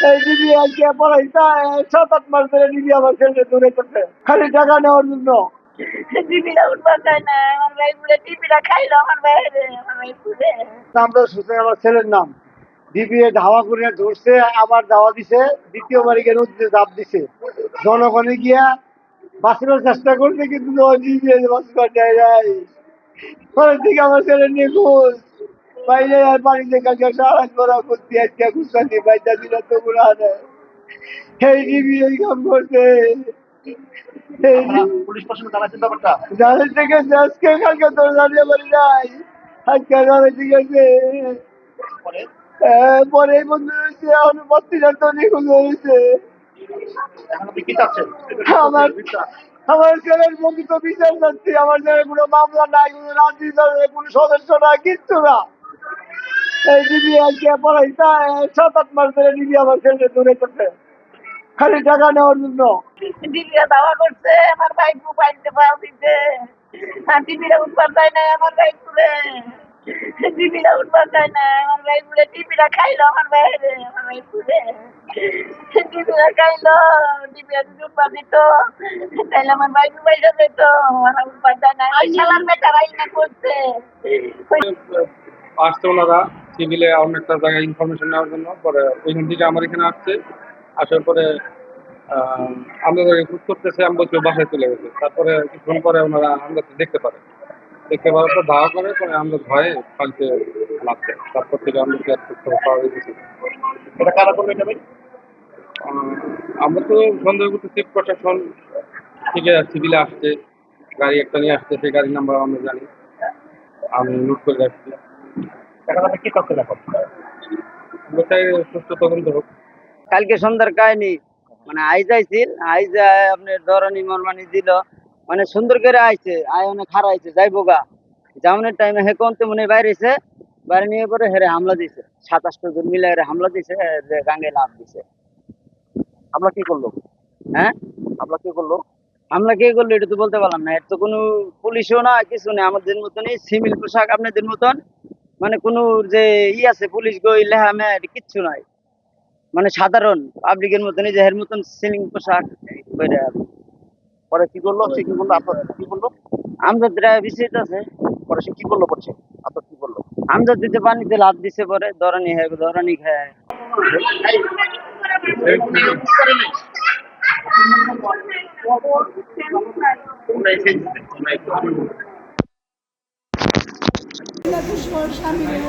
এই দিদি আজকে পড়াইতা সাত আট মাস ধরে আমার ছেলে দূরে করছে খালি টাকা নেওয়ার জন্য। আমার শুনছে ছেলের নাম। দিবিয়ে ধাওয়া করে ধরছে আবার ধাওয়া দিছে চাপ দিছে। জনগণে গিয়া বাঁচানোর চেষ্টা করছে কিন্তু বাঁচবার যায় নাই। পরের দিকে আমার ছেলে নিখোঁজ। বাইরে আর বাড়িতে করা করতে আজকে দিল তো নেই এই কাম করছে এই পুলিশ প্রশাসন জানাচ্ছেন ব্যাপারটা। জানে থেকে আজকে কালকে তোর জানিয়ে পারি নাই। আজকে বন্ধু তো নিখোঁজ হয়েছে। আমার আমার ছেলের প্রকৃত বিচার চাচ্ছি আমার ছেলের কোনো মামলা নাই কোনো রাজনীতি কোনো সদস্য না কিচ্ছু না। এই দিদি আজকে পড়াইতা সাত আট মাস ধরে দিদি আমার ছেলে দূরে করছে খালি টাকা নেওয়ার জন্য। টিভিটা দাওয়া করছে আমার ভাই মোবাইলতে পাও দিতে আর টিভিটা উঠবার না আমার উঠবার চায় না আমার টিভিটা খাইলো আমার বাইরে আমার বলে টিভিটা খাইলো টিভিটা যদি উঠবার দিত তাহলে আমার ভাই মোবাইলটা যেত। আমার উঠবার চায় না ওই শালার করছে। ওনারা। সিভিলে অন্য একটা জায়গায় ইনফরমেশন নেওয়ার জন্য। পরে ওইখান থেকে আমার এখানে আসছে। আসার পরে আমরা খুঁজ করতেছে আমি বলছি বাসায় চলে গেছে। তারপরে কিছুক্ষণ পরে ওনারা আমরা দেখতে পারে। দেখতে পাওয়ার পর ধাওয়া করে পরে আমরা ভয়ে কালকে লাগছে তারপর থেকে আমরা আর তথ্য পাওয়া গেছি এটা কারা করবে এটা ভাই? আমরা তো সন্দেহ করতেছি প্রশাসন থেকে সিভিলে আসছে। গাড়ি একটা নিয়ে আসছে সেই গাড়ির নাম্বার আমরা জানি। আমি নোট করে রাখছি এখন আপনি কি করছেন এখন সুস্থ তদন্ত হোক। কালকে সন্ধ্যার কাহিনী মানে আইজ আইছিল আইজ আয় আপনার ধরনি মরমানি দিল মানে সুন্দর করে আইছে আয় অনেক খারা আইছে যাইবো গা। যাওয়ানোর টাইমে হে কোন মনে বাইরেছে বাইরে নিয়ে পরে হেরে হামলা দিছে। সাতাশটা জন মিলে হেরে হামলা দিছে যে গাঙ্গে লাভ দিছে। আমরা কি করল? হ্যাঁ? আমরা কি করল? হামলা কে করল এটা তো বলতে পারলাম না। এর তো কোনো পুলিশও না কিছু নেই। আমাদের মতনই সিভিল পোশাক আপনাদের মতন মানে কোনো যে ই আছে পুলিশ গই লেহা মেয়া কিচ্ছু নাই। মানে সাধারণ পাবলিকের মতনই যে এর মতন সিলিং পোশাক পরে পরে কি করল? সে কি করল আপনার কি করল আমজাদরা বিষয়টা আছে। পরে সে কি করল করছে আপনার কি করল আমজাদ দিতে পানিতে লাভ দিছে পরে দরানি হ্যাঁ দরানি খায়। দুশ্মন স্বামীরে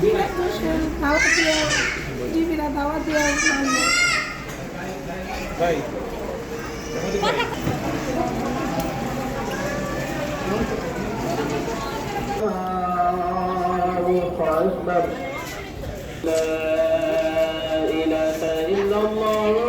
বিনা দুশ্মন ধাওয়া দিয়ে টিভিরা ধাওয়া দিয়ে মারলো لا إله إلا الله